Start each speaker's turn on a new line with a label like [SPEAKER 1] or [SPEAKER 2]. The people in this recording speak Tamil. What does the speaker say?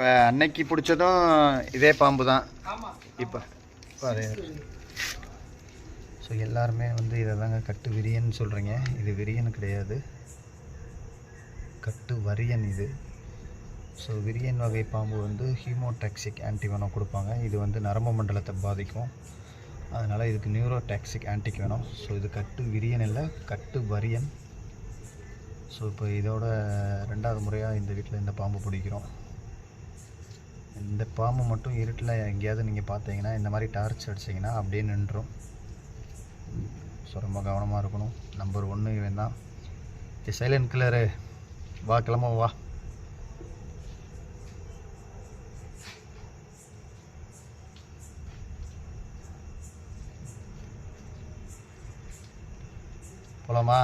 [SPEAKER 1] இப்போ அன்னைக்கு பிடிச்சதும் இதே பாம்பு தான் இப்போ ஸோ எல்லாருமே வந்து இதை தாங்க கட்டு விரியன் சொல்கிறீங்க இது விரியன் கிடையாது. கட்டு வரியன் இது. ஸோ விரியன் வகை பாம்பு வந்து ஹீமோடாக்சிக் ஆன்டிவெனம் கொடுப்பாங்க. இது வந்து நரம்பு மண்டலத்தை பாதிக்கும். அதனால் இதுக்கு நியூரோடாக்சிக் ஆன்டிக் வேணும் ஸோ இது கட்டு விரியன் இல்லை கட்டு வரியன். ஸோ இப்போ இதோட ரெண்டாவது முறையாக இந்த வீட்டில் இந்த பாம்பு பிடிக்கிறோம். இந்த பாம்பு மட்டும் இருட்டில் எங்கேயாவது நீங்கள் பார்த்தீங்கன்னா இந்த மாதிரி டார்ச் அடிச்சிங்கன்னா அப்படியே நின்றும் ஸோ ரொம்ப கவனமாக இருக்கணும். நம்பர் ஒன்று இவன் தான். சைலண்ட் கில்லரு வா கிளம்ப வா. போலாமா?